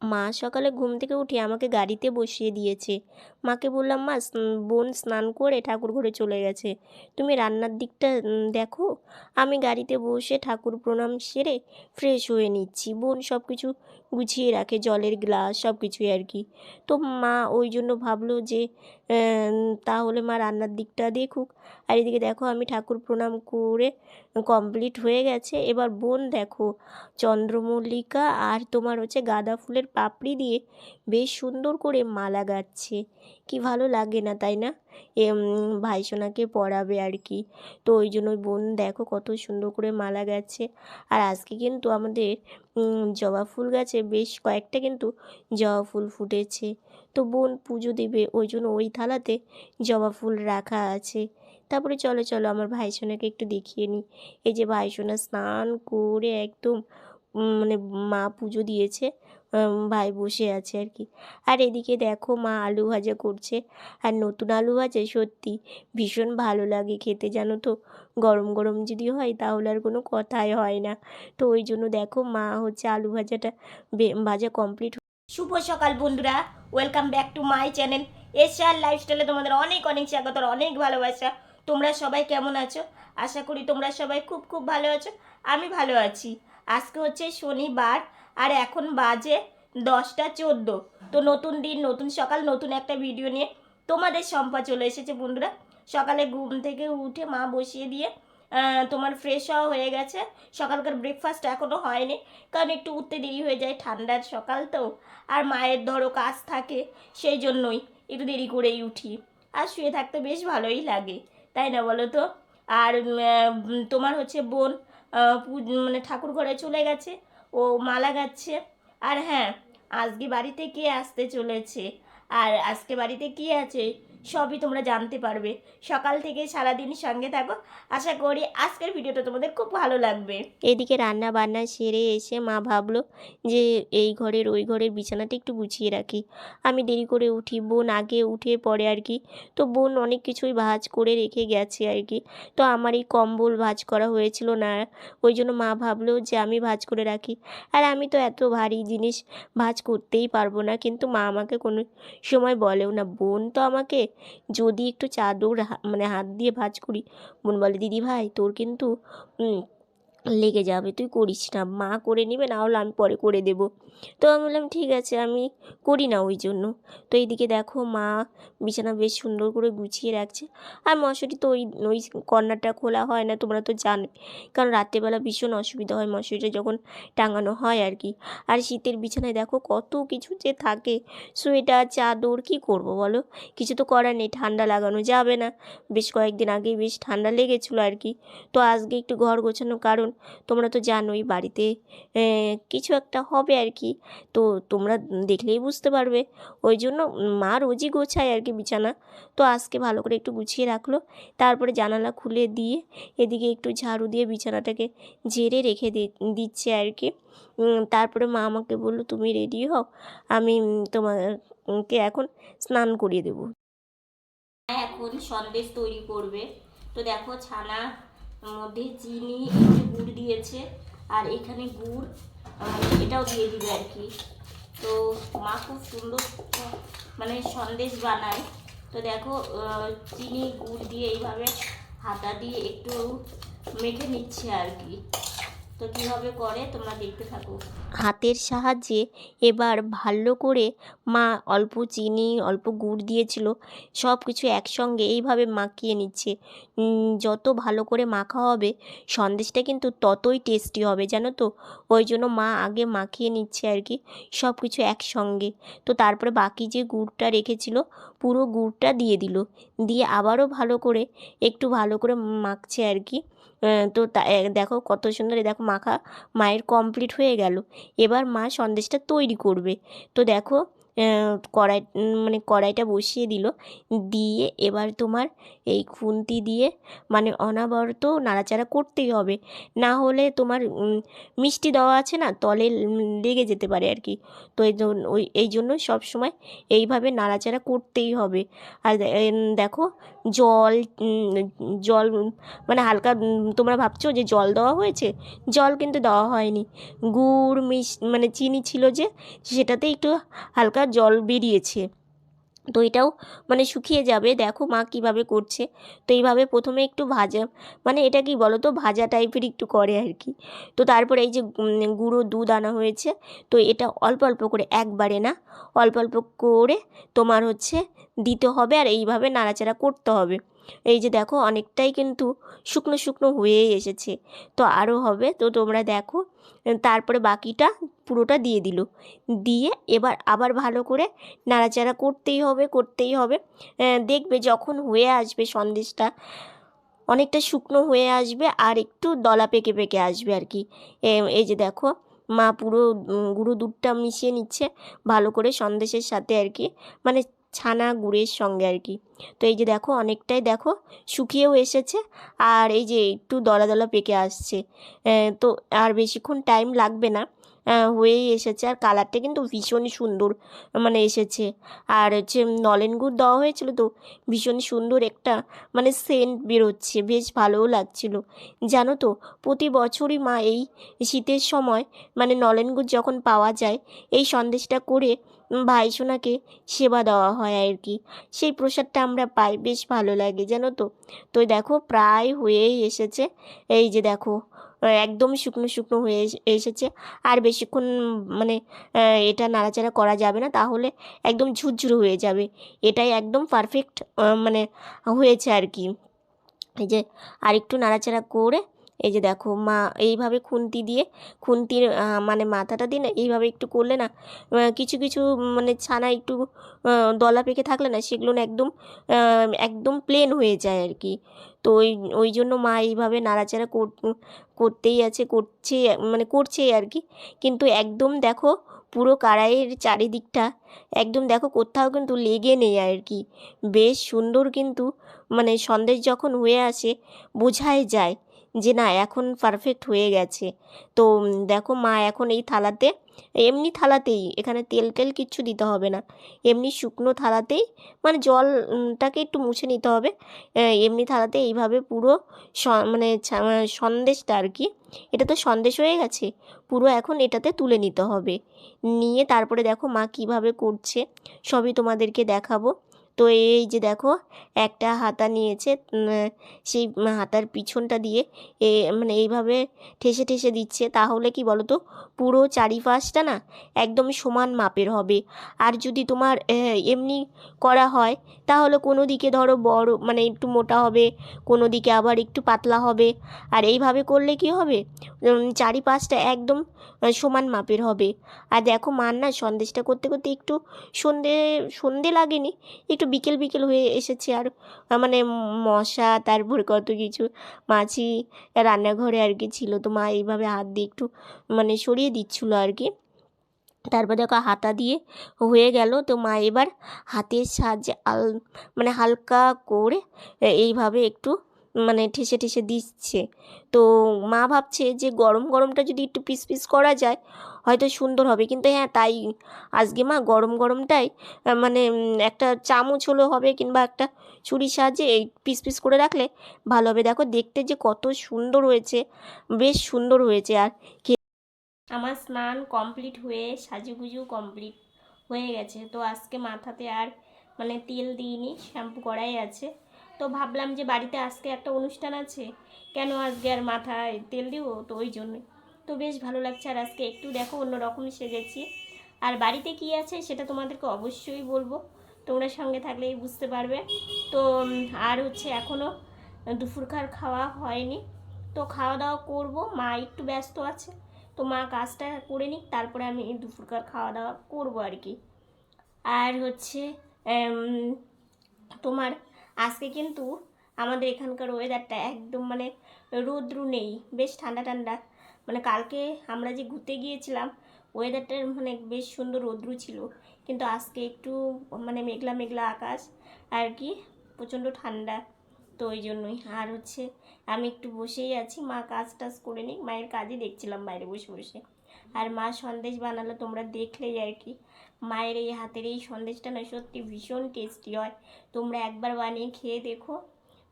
মা সকালে ঘুম থেকে উঠে আমাকে গাড়িতে বসিয়ে দিয়েছে। মাকে বললাম, মা বোন স্নান করে ঠাকুর ঘরে চলে গেছে। তুমি রান্নার দিকটা দেখো। আমি গাড়িতে বসে ঠাকুর প্রণাম সেরে ফ্রেশ হয়ে নিচ্ছি। বোন সব কিছু গুছিয়ে রাখে, জলের গ্লাস সব কিছুই আর কি। তো মা ওই জন্য ভাবলো যে তাহলে মা রান্নার দিকটা দেখুক। আর এদিকে দেখো আমি ঠাকুর প্রণাম করে কমপ্লিট হয়ে গেছে। এবার বোন দেখো, চন্দ্রমল্লিকা আর তোমার হচ্ছে গাঁদা ফুলের পাপড়ি দিয়ে বেশ সুন্দর করে মালা গাচ্ছে। কি ভালো লাগে না, তাই না? এ ভাইসোনাকে পরাবে আর কি। তো ওই জন্য বোন দেখো কত সুন্দর করে মালা গাচ্ছে। আর আজকে কিন্তু আমাদের জবা ফুল গাছে বেশ কয়েকটা কিন্তু জবা ফুল ফুটেছে। তো বোন পুজো দেবে, ওই জন্য ওই থালাতে জবা ফুল রাখা আছে। তারপরে চলো চলো আমার ভাইসোনাকে একটু দেখিয়ে নিই। এই যে ভাইসোনা স্নান করে একদম মানে মা পুজো দিয়েছে ভাই বসে আছে আর কি। আর এদিকে দেখো মা আলু ভাজা করছে। আর নতুন আলু ভাজা, সত্যি ভীষণ ভালো লাগে খেতে, জানো তো? গরম গরম যদি হয় তাহলে আর কোনো কথাই হয় না। তো ওই জন্য দেখো মা হচ্ছে আলু ভাজাটা ভাজা কমপ্লিট শুভ সকাল বন্ধুরা welcome back to my channel SR লাইফস্টাইলে তোমাদের অনেক অনেক স্বাগত অনেক ভালোবাসা। তোমরা সবাই কেমন আছো? আশা করি তোমরা সবাই খুব খুব ভালো আছো। আমি ভালো আছি। আজকে হচ্ছে শনিবার, আর এখন বাজে দশটা চোদ্দ। তো নতুন দিন, নতুন সকাল, নতুন একটা ভিডিও নিয়ে তোমাদের সম্পা চলে এসেছে বন্ধুরা। সকালে ঘুম থেকে উঠে মা বসিয়ে দিয়ে তোমার ফ্রেশ হওয়া হয়ে গেছে। সকালকার ব্রেকফাস্ট এখনও হয়নি, কারণ একটু উঠতে দেরি হয়ে যায় ঠান্ডার সকাল তো। আর মায়ের ধরো কাজ থাকে, সেই জন্যই একটু দেরি করেই উঠি। আর শুয়ে থাকতে বেশ ভালোই লাগে। তাই না বলো তো? আর তোমার হচ্ছে বোন মানে ঠাকুর ঘরে চলে গেছে, ও মালা গাচ্ছে। আর হ্যাঁ আজকে বাড়িতে কে আসতে চলেছে? আর আজকে বাড়িতে কি আছে? সবই তোমরা জানতে পারবে। সকাল থেকে সারাদিন সঙ্গে থাকো। আশা করি আজকের ভিডিওটা তোমাদের খুব ভালো লাগবে। এদিকে রান্না বান্না সেরে এসে মা ভাবলো যে এই ঘরের ওই ঘরের বিছানাটা একটু গুছিয়ে রাখি। আমি দেরি করে উঠি, বোন আগে উঠে পড়ে আর কি। তো বোন অনেক কিছুই ভাজ করে রেখে গেছে আর কি। তো আমার এই কম্বল ভাজ করা হয়েছিল না। ওই জন্য মা ভাবলো যে আমি ভাজ করে রাখি। আর আমি তো এত ভারী জিনিস ভাজ করতেই পারব না। কিন্তু মা আমাকে কোনো সময় বলেও না। বোন তো আমাকে যদি একটু চাদর মানে হাত দিয়ে ভাজ করি। বোন বলে দিদি ভাই তোর কিন্তু লেগে যাবে, তুই করিস না। মা করে নেবে, না হলে আমি পরে করে দেব। তো আমি বললাম, ঠিক আছে, আমি করি না ওই জন্য। তো এইদিকে দেখো মা বিছানা বেশ সুন্দর করে গুছিয়ে রাখছে। আর মশারি তো ওই ওই কর্নারটা খোলা হয় না, তোমরা তো জানো কারণ রাত্রেবেলা ভীষণ অসুবিধা হয় মশারিটা যখন টাঙানো হয় আর কি। আর শীতের বিছানায় দেখো কত কিছু যে থাকে। সোয়েটার, চাদর, কি করব বলো? কিছু তো করার নেই, ঠান্ডা লাগানো যাবে না। বেশ কয়েকদিন আগেই বেশ ঠান্ডা লেগেছিলো আর কি। তো আজকে একটু ঘর গোছানো কারণ তোমরা তো জানোই বাড়িতে কিছু একটা হবে আর কি। তো তোমরা দেখলেই বুঝতে পারবে। ওই জন্য মা রোজই গোছায় আর কি বিছানা। তো আজকে ভালো করে একটু গুছিয়ে রাখল। তারপরে জানালা খুলে দিয়ে এদিকে একটু ঝাড়ু দিয়ে বিছানাটাকে ঝেড়ে রেখে দিচ্ছে আর কি। তারপরে মা আমাকে বলল, তুমি রেডি হও? আমি তোমাকে এখন স্নান করিয়ে দেবো। এখন সন্দেশ তৈরি করবে। তো দেখো ছানার মধ্যে চিনি, একটু গুড় দিয়েছে, আর এখানে গুড় এটাও দিয়ে দিবে আর কি। তো মা খুব সুন্দর মানে সন্দেশ বানায়। তো দেখো চিনি, গুড় দিয়ে এইভাবে হাতা দিয়ে একটু মেখে নিচ্ছে আর কি। তো কীভাবে করে তোমরা দেখতে থাকো। হাতের সাহায্যে এবার ভালো করে মা অল্প চিনি, অল্প গুড় দিয়েছিল সব কিছু একসঙ্গে এইভাবে মাখিয়ে নিচ্ছে। যত ভালো করে মাখা হবে, সন্দেশটা কিন্তু ততই টেস্টি হবে, জানো তো? ওই জন্য মা আগে মাখিয়ে নিচ্ছে আর কি সব কিছু একসঙ্গে। তো তারপরে বাকি যে গুড়টা রেখেছিল, পুরো গুড়টা দিয়ে দিল। দিয়ে আবারও ভালো করে, একটু ভালো করে মাখছে আর কি। তো দেখো কত সুন্দর দেখো মাখা মায়ের কমপ্লিট হয়ে গেল। এবার মা সন্দেশটা তৈরি করবে। তো দেখো কড়াই মানে কড়াইটা বসিয়ে দিল। দিয়ে এবার তোমার এই খুন্তি দিয়ে মানে অনবরত নাড়াচাড়া করতেই হবে। না হলে তোমার মিষ্টি দেওয়া আছে না, তলে লেগে যেতে পারে আর কি। তো এই ওই, এই জন্য সবসময় এইভাবে নাড়াচাড়া করতেই হবে। আর দেখো জল জল মানে হালকা তোমরা ভাবছ যে জল দেওয়া হয়েছে? জল কিন্তু দেওয়া হয়নি। গুড়, মিশ মানে চিনি ছিল যে, সেটাতে একটু হালকা জল বেরিয়েছে। তো এটাও মানে শুকিয়ে যাবে। দেখো মা কীভাবে করছে। তো এইভাবে প্রথমে একটু ভাজা মানে এটা কি বলো তো ভাজা টাইপের একটু করে আর কি তো তারপরে এই যে গুঁড়ো দুধ আনা হয়েছে। তো এটা অল্প অল্প করে একবারে না, অল্প অল্প করে তোমার হচ্ছে দিতে হবে আর এইভাবে নাড়াচাড়া করতে হবে। এই যে দেখো অনেকটাই কিন্তু শুকনো শুকনো হয়েই এসেছে। তো আরও হবে, তো তোমরা দেখো, তারপরে বাকিটা পুরোটা দিয়ে দিল। দিয়ে এবার আবার ভালো করে নাড়াচাড়া করতেই হবে করতেই হবে। দেখবে যখন হয়ে আসবে সন্দেশটা, অনেকটা শুকনো হয়ে আসবে আর একটু দলা পেকে পেকে আসবে আর কি। এই যে দেখো, মা পুরো গুঁড়ো দুধটা মিশিয়ে নিচ্ছে ভালো করে সন্দেশের সাথে আর কি। মানে ছানা গুড়ের সঙ্গে আর কি। তো এই যে দেখো, অনেকটাই দেখো, শুকিয়েও এসেছে আর এই যে একটু দলা দলা পেকে আসছে। তো আর বেশিক্ষণ টাইম লাগবে না। হয়েই এসেছে আর কালারটা কিন্তু ভীষণই সুন্দর মানে এসেছে। আর হচ্ছে নলেন গুড় দেওয়া হয়েছিল তো, ভীষণ সুন্দর একটা মানে সেন্ট বেরোচ্ছে, বেশ ভালোও লাগছিল। জানো তো, প্রতি বছরই মা এই শীতের সময় মানে নলেন গুড় যখন পাওয়া যায়, এই সন্দেশটা করে ভাইসোনাকে সেবা দেওয়া হয় আর কি। সেই প্রসাদটা আমরা পাই, বেশ ভালো লাগে, জানো তো? তো দেখো, প্রায় হয়েই এসেছে। এই যে দেখো একদম শুকনো শুকনো হয়ে এস- এসেছে। আর বেশিক্ষণ মানে এটা নাড়াচাড়া করা যাবে না, তাহলে একদম ঝুরঝুরো হয়ে যাবে। এটাই একদম পারফেক্ট মানে হয়েছে আর কি। এই যে আরেকটু নাড়াচাড়া করে এই যে দেখো, মা এইভাবে খুন্তি দিয়ে, খুন্তির মানে মাথাটা দিয়ে না এইভাবে একটু করলে না কিছু কিছু মানে ছানা একটু দলা পেকে থাকলে না সেগুলো না একদম একদম প্লেন হয়ে যায় আর কি তো ওই ওই জন্য মা এইভাবে নাড়াচাড়া কর- করতেই আছে, করছে মানে করছেই আর কি কিন্তু একদম দেখো পুরো কড়াইয়ের চারিদিকটা, একদম দেখো কোথাও কিন্তু লেগে নেই আর কি বেশ সুন্দর কিন্তু মানে সন্দেশ যখন হয়ে আসে, বোঝাই যায়। যে না, এখন পারফেক্ট হয়ে গেছে। তো দেখো মা এখন এই থালাতে, এমনি থালাতেই, এখানে তেল টেল কিচ্ছু দিতে হবে না। এমনি শুকনো থালাতেই মানে জলটাকে একটু মুছে নিতে হবে। এমনি থালাতে এইভাবে পুরো মানে সন্দেশটা আর কি, এটা তো সন্দেশ হয়ে গেছে, পুরো এখন এটাতে তুলে নিতে হবে। নিয়ে তারপরে দেখো মা কীভাবে করছে, সবই তোমাদেরকে দেখাবো। তো এই যে দেখো, একটা হাতা নিয়েছে সেই হাতার পিছনটা দিয়ে এ মানে এইভাবে ঠেসে ঠেসে দিচ্ছে। তাহলে কি বলো তো, পুরো চারিপাশটা না একদম সমান মাপের হবে। আর যদি তোমার এমনি করা হয়, তাহলে কোনো দিকে ধরো বড় মানে একটু মোটা হবে, কোনো দিকে আবার একটু পাতলা হবে। আর এইভাবে করলে কি হবে? চারিপাশটা একদম সমান মাপের হবে। আর দেখো মার না সন্দেশটা করতে করতে একটু সন্ধে সন্ধে লাগেনি, একটু বিকেল বিকেল হয়ে এসেছে আর মানে মশা, তারপর কত কিছু। মাছি রান্নাঘরে আর কি ছিল, তো মা এইভাবে হাত দিয়ে একটু মানে সরিয়ে দিচ্ছিল আর কি। তারপর দেখো হাতা দিয়ে হয়ে গেল, তো মা এবার হাতের সাহায্যে আল মানে হালকা করে এইভাবে একটু মানে ঠেসে ঠেসে দিচ্ছে। তো মা ভাবছে যে গরম গরমটা যদি একটু পিস পিস করা যায়, হয়তো সুন্দর হবে। কিন্তু হ্যাঁ তাই আজকে মা গরম গরমটাই মানে একটা চামচ হলেও হবে কিংবা একটা ছুরির সাহায্যে এই পিস পিস করে রাখলে ভালো হবে। দেখো, দেখতে যে কত সুন্দর হয়েছে, বেশ সুন্দর হয়েছে। আর আমার স্নান কমপ্লিট হয়ে সাজুগুজু কমপ্লিট হয়ে গেছে। তো আজকে মাথাতে আর মানে তেল দিইনি, শ্যাম্পু করাই আছে। তো ভাবলাম যে বাড়িতে আজকে একটা অনুষ্ঠান আছে। কেন আজকে আর মাথায় তেল দিব? তো ওই জন্যই তো বেশ ভালো লাগছে আর আজকে একটু দেখো অন্য অন্যরকম সেজেছি। আর বাড়িতে কি আছে সেটা তোমাদেরকে অবশ্যই বলব। তোমরা সঙ্গে থাকলেই বুঝতে পারবে। তো আর হচ্ছে এখনও দুপুরকার খাওয়া হয়নি। তো খাওয়া দাওয়া করব। মা একটু ব্যস্ত আছে। তো মা কাজটা করে নিক, তারপরে আমি দুপুরকার খাওয়া দাওয়া করব আর কি। আর হচ্ছে তোমার আজকে কিন্তু আমাদের এখানকার ওয়েদারটা একদম মানে রৌদ্র নেই, বেশ ঠান্ডা ঠান্ডা। মানে কালকে আমরা যে ঘুরতে গিয়েছিলাম ওয়েদারটা মানে বেশ সুন্দর রৌদ্র ছিল। কিন্তু আজকে একটু মানে মেঘলা মেঘলা আকাশ, আর কি প্রচণ্ড ঠান্ডা। তো ওই জন্যই। আর হচ্ছে আমি একটু বসেই আছি, মা কাজ টাজ করে নিই মায়ের কাজই দেখছিলাম বাইরে বসে বসে। আর মা সন্দেশ বানালো, তোমরা দেখলেই আর কি। মায়ের এই হাতের এই সন্দেশটা না সত্যি ভীষণ টেস্টি হয়। তোমরা একবার বানিয়ে খেয়ে দেখো।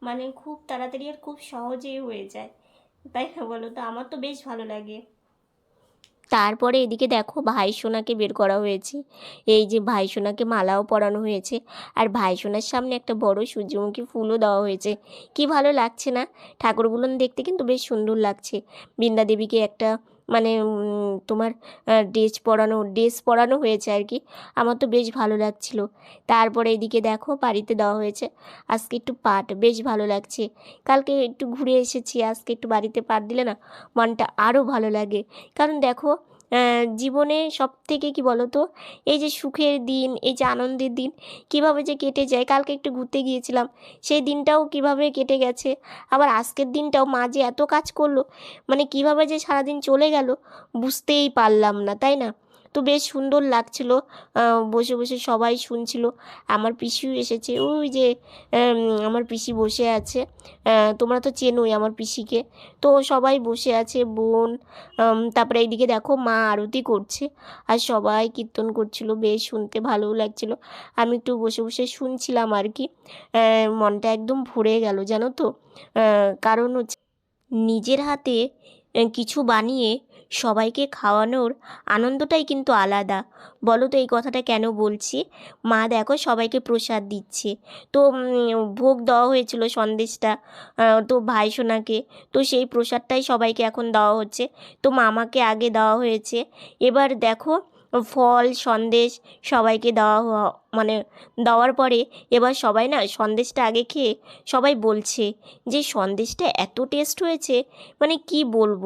মানে খুব তাড়াতাড়ি আর খুব সহজেই হয়ে যায়। তাই না বলো তো? আমার তো বেশ ভালো লাগে। তারপরে এদিকে দেখো ভাই সোনাকে বের করা হয়েছে। এই যে ভাই সোনাকে মালাও পরানো হয়েছে। আর ভাই সোনার সামনে একটা বড় সূর্যমুখী ফুলও দেওয়া হয়েছে। কি ভালো লাগছে না? ঠাকুরগুলো দেখতে কিন্তু বেশ সুন্দর লাগছে। বৃন্দা দেবীকে একটা তোমার ড্রেস পরানো ড্রেস পরানো হয়েছে আর কি আমার তো বেশ ভালো লাগছিল। তারপরে এদিকে দেখো, বাড়িতে দেওয়া হয়েছে। আজকে একটু পাট, বেশ ভালো লাগছে। কালকে একটু ঘুরে এসেছি, আজকে একটু বাড়িতে পাট দিলে না, মনটা আরও ভালো লাগে। কারণ দেখো জীবনে সব থেকে কী বলো তো এই যে সুখের দিন, এই যে আনন্দের দিন কীভাবে যে কেটে যায়? কালকে একটু ঘুরতে গিয়েছিলাম, সেই দিনটাও কীভাবে কেটে গেছে? আবার আজকের দিনটাও মা যে এত কাজ করল মানে কীভাবে যে সারাদিন চলে গেল বুঝতেই পারলাম না, তাই না? তো বেশ সুন্দর লাগছিল। বসে বসে সবাই শুনছিল। আমার পিসিও এসেছে। ওই যে আমার পিসি বসে আছে। তোমরা তো চেনোই আমার পিসিকে। তো সবাই বসে আছে, বোন তারপরে এইদিকে দেখো মা আরতি করছে। আর সবাই কীর্তন করছিল, বেশ শুনতে ভালোও লাগছিল। আমি একটু বসে বসে শুনছিলাম আর কি। মনটা একদম ভরে গেল, জানো তো? কারণ হচ্ছে নিজের হাতে কিছু বানিয়ে সবাইকে খাওয়ানোর আনন্দটাই কিন্তু আলাদা। বলো তো এই কথাটা কেন বলছি? মা দেখো সবাইকে প্রসাদ দিচ্ছে। তো ভোগ দেওয়া হয়েছিল সন্দেশটা তো ভাই সোনাকে। তো সেই প্রসাদটাই সবাইকে এখন দেওয়া হচ্ছে। তো মামাকে আগে দেওয়া হয়েছে। এবার দেখো ফল, সন্দেশ সবাইকে দেওয়া মানে দেওয়ার পরে এবার সবাই না সন্দেশটা আগে খেয়ে সবাই বলছে যে সন্দেশটা এত টেস্ট হয়েছে মানে কি বলব?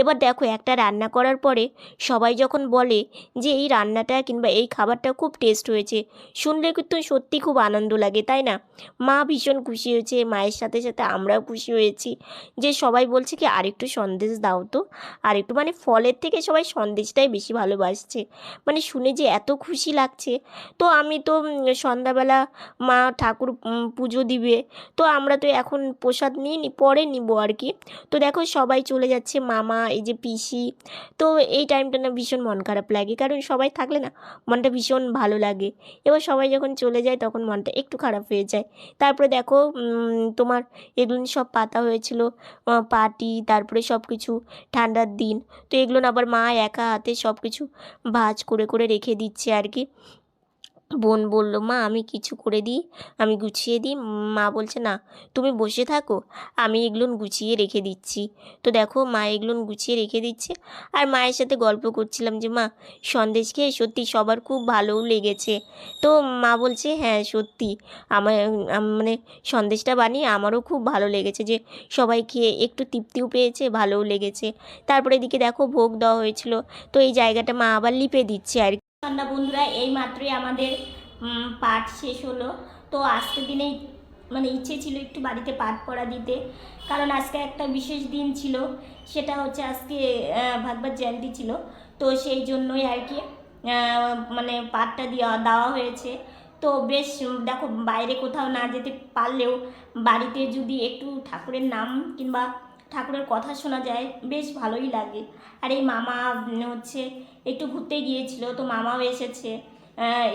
এবার দেখো একটা রান্না করার পরে সবাই যখন বলে যে এই রান্নাটা কিংবা এই খাবারটা খুব টেস্ট হয়েছে, শুনলে কিন্তু সত্যি খুব আনন্দ লাগে, তাই না? মা ভীষণ খুশি হয়েছে, মায়ের সাথে সাথে আমরাও খুশি হয়েছি, যে সবাই বলছে কি আরেকটু সন্দেশ দাও তো আর একটু মানে ফলের থেকে সবাই সন্দেশটাই বেশি ভালোবাসছে মানে শুনে যে এত খুশি লাগছে, তো আমি তো উম, সন্ধ্যাবেলা মা ঠাকুর পুজো দিবে। তো আমরা তো এখন প্রসাদ নিয়ে নি পরে নিব আর কি। তো দেখো সবাই চলে যাচ্ছে মামা এই যে পিসি। তো এই টাইমটা না ভীষণ মন খারাপ লাগে কারণ সবাই থাকলে না মনটা ভীষণ ভালো লাগে। এবার সবাই যখন চলে যায় তখন মনটা একটু খারাপ হয়ে যায়। তারপরে দেখো তোমার এগুলো সব পাতা হয়েছিল পাটি তারপরে সব কিছু ঠান্ডার দিন। তো এগুলো আবার মা একা হাতে সব কিছু ভাজ করে করে রেখে দিচ্ছে আর কি। বোন বলল, মা, আমি কিছু করে দিই, আমি গুছিয়ে দিই। মা বলছে, না, তুমি বসে থাকো, আমি এগুলো গুছিয়ে রেখে দিচ্ছি। তো দেখো, মা এগুলো গুছিয়ে রেখে দিচ্ছে। আর মায়ের সাথে গল্প করছিলাম যে, মা, সন্দেশ খেয়ে সত্যি সবার খুব ভালোও লেগেছে। তো মা বলছে হ্যাঁ সত্যি, আমার মানে সন্দেশটা বানিয়ে আমারও খুব ভালো লেগেছে যে, সবাই খেয়ে একটু তৃপ্তিও পেয়েছে, ভালোও লেগেছে। তারপরে এদিকে দেখো, ভোগ দেওয়া হয়েছিল। তো এই জায়গাটা মা আবার লিপে দিচ্ছে আর ঠান্ডা বন্ধুরা, এই মাত্রই আমাদের পাঠ শেষ হলো। তো আজকের দিনেই মানে ইচ্ছে ছিল একটু বাড়িতে পাঠ পড়া দিতে। কারণ আজকে একটা বিশেষ দিন ছিল, সেটা হচ্ছে আজকে ভাগবত জয়ন্তী ছিল। তো সেই জন্যই আর কি মানে পাঠটা দেওয়া দেওয়া হয়েছে। তো বেশ দেখো, বাইরে কোথাও না যেতে পারলেও বাড়িতে যদি একটু ঠাকুরের নাম কিংবা ঠাকুরের কথা শোনা যায়, বেশ ভালোই লাগে। আর এই মামা হচ্ছে একটু ঘুরতে গিয়েছিল, তো মামাও এসেছে।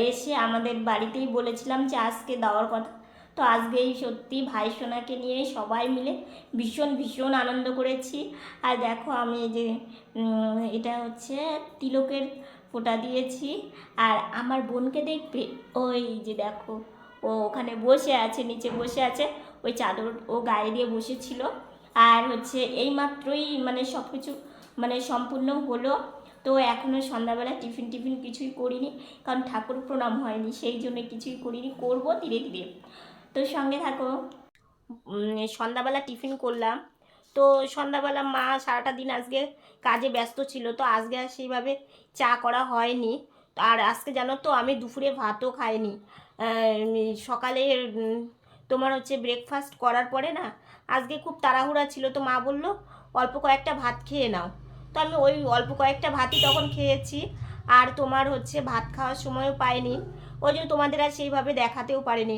এসে আমাদের বাড়িতেই বলেছিলাম যে, আজকে দেওয়ার কথা। তো আজকেই সত্যি ভাই সোনাকে নিয়ে সবাই মিলে ভীষণ ভীষণ আনন্দ করেছি। আর দেখো আমি যে এটা হচ্ছে তিলকের ফোঁটা দিয়েছি। আর আমার বোনকে দেখবে, ওই যে দেখো, ও ওখানে বসে আছে, নিচে বসে আছে, ওই চাদর ও গায়ে দিয়ে বসেছিল। আর হচ্ছে এই মাত্রই মানে সব কিছু মানে সম্পূর্ণ হলো। তো এখনও সন্ধ্যাবেলা টিফিন টিফিন কিছুই করিনি, কারণ ঠাকুর প্রণাম হয়নি, সেই জন্য কিছুই করিনি, করব ধীরে ধীরে। তো সঙ্গে থাকো। সন্ধ্যাবেলা টিফিন করলাম। তো সন্ধ্যাবেলা মা সারাটা দিন আজকে কাজে ব্যস্ত ছিল, তো আজকে আর সেইভাবে চা করা হয়নি। আর আজকে জানো তো, আমি দুপুরে ভাতও খাইনি। সকালে তোমার হচ্ছে ব্রেকফাস্ট করার পরে না, আজকে খুব তাড়াহুড়া ছিল, তো মা বলল, অল্প কয়েকটা ভাত খেয়ে নাও। তো আমি ওই অল্প কয়েকটা ভাতই তখন খেয়েছি। আর তোমার হচ্ছে ভাত খাওয়ার সময়ও পাইনি। ওই জন্য তোমাদের আর সেইভাবে দেখাতেও পারিনি।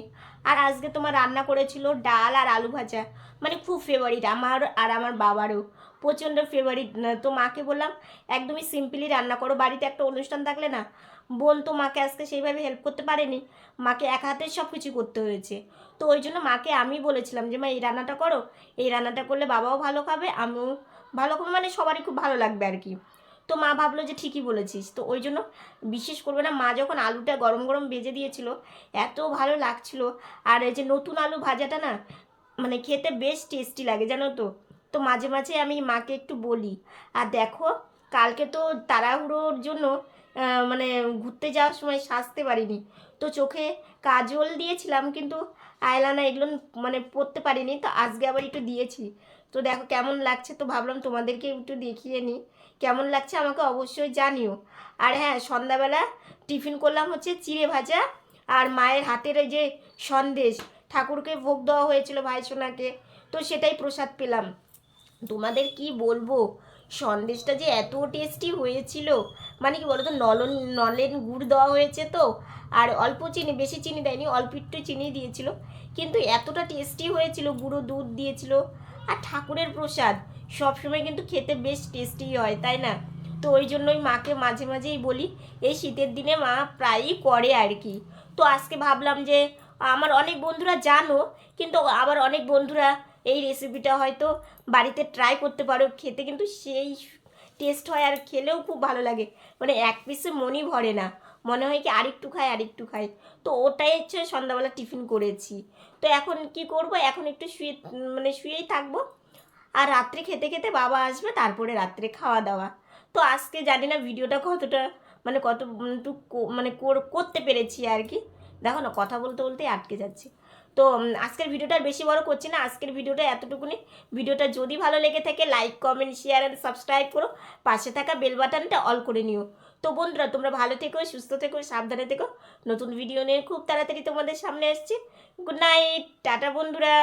আর আজকে তোমার রান্না করেছিল ডাল আর আলু ভাজা। মানে খুব ফেভারিট আমার আর আমার বাবারও। প্রচণ্ড ফেভারিট তো মাকে বললাম, একদমই সিম্পলি রান্না করো। বাড়িতে একটা অনুষ্ঠান থাকলে না, বোন তো মাকে আজকে সেইভাবে হেল্প করতে পারেনি। মাকে এক হাতে সব কিছু করতে হয়েছে। তো ওই জন্য মাকে আমি বলেছিলাম যে, মা, এই রান্নাটা করো। এই রান্নাটা করলে বাবাও ভালো খাবে, আমিও ভালো করবে মানে সবারই খুব ভালো লাগবে আর কি। তো মা ভাবলো যে ঠিকই বলেছিস। তো ওই জন্য বিশ্বাস করবে না, মা যখন আলুটা গরম গরম ভেজে দিয়েছিল, এত ভালো লাগছিল। আর এই যে নতুন আলু ভাজাটা না মানে খেতে বেশ টেস্টি লাগে, জানো তো? তো মাঝে মাঝে আমি মাকে একটু বলি, আর দেখো, কালকে তো তাড়াহুড়োর জন্য মানে ঘুরতে যাওয়ার সময় সাজতে পারিনি। তো চোখে কাজল দিয়েছিলাম, কিন্তু আয়লানা এগুলো মানে পরতে পারিনি, তো আজকে আবার একটু দিয়েছি। তো দেখো কেমন লাগছে, তো ভাবলাম তোমাদেরকে একটু দেখিয়ে নিই। কেমন লাগছে আমাকে অবশ্যই জানিও। আর হ্যাঁ সন্ধ্যাবেলা টিফিন করলাম হচ্ছে চিড়ে ভাজা আর মায়ের হাতের যে সন্দেশ। ঠাকুরকে ভোগ দেওয়া হয়েছিল ভাই সোনাকে, তো সেটাই প্রসাদ পেলাম। তোমাদের কি বলব? সন্দেশটা যে এত টেস্টি হয়েছিল মানে কি বলতো, নলন, নলেন গুড় দেওয়া হয়েছে তো, আর অল্প চিনি, বেশি চিনি দেয়নি, অল্প একটু চিনি দিয়েছিল। কিন্তু এতটা টেস্টি হয়েছিল, গুঁড়ো দুধ দিয়েছিল, আর ঠাকুরের প্রসাদ সবসময় কিন্তু খেতে বেশ টেস্টি হয়, তাই না? তো ওই জন্যই মাকে মাঝে মাঝেই বলি, এই শীতের দিনে মা প্রায়ই করে আর কি। তো আজকে ভাবলাম যে, আমার অনেক বন্ধুরা জানো, কিন্তু আবার অনেক বন্ধুরা এই রেসিপিটা হয়তো বাড়িতে ট্রাই করতে পারো, খেতে কিন্তু সেই টেস্ট হয় আর খেলেও খুব ভালো লাগে। মানে এক পিসে মনই ভরে না। মনে হয় কি আরেকটু খাই আরেকটু খাই। তো ওটাই হচ্ছে সন্ধ্যাবেলা টিফিন করেছি। তো এখন কি করব? এখন একটু শুয়ে মানে শুয়েই থাকব। আর রাত্রে খেতে খেতে বাবা আসবে, তারপরে রাত্রে খাওয়া দাওয়া। তো আজকে জানি না ভিডিওটা কতটা মানে কত মানে কর- করতে পেরেছি আর কি। দেখো না, কথা বলতে বলতেই আটকে যাচ্ছে। তো আজকের ভিডিওটা বেশি বড় করছি না। আজকের ভিডিওটা এতটুকুনি। ভিডিওটা যদি ভালো লেগে থাকে like comment share and subscribe করো। পাশে থাকা বেল বাটনটা অল করে নিও। তো বন্ধুরা, তোমরা ভালো থেকো, সুস্থ থেকো, সাবধানে থেকো। নতুন ভিডিও নিয়ে খুব তাড়াতাড়ি তোমাদের সামনে আসছি গুড নাইট টাটা বন্ধুরা।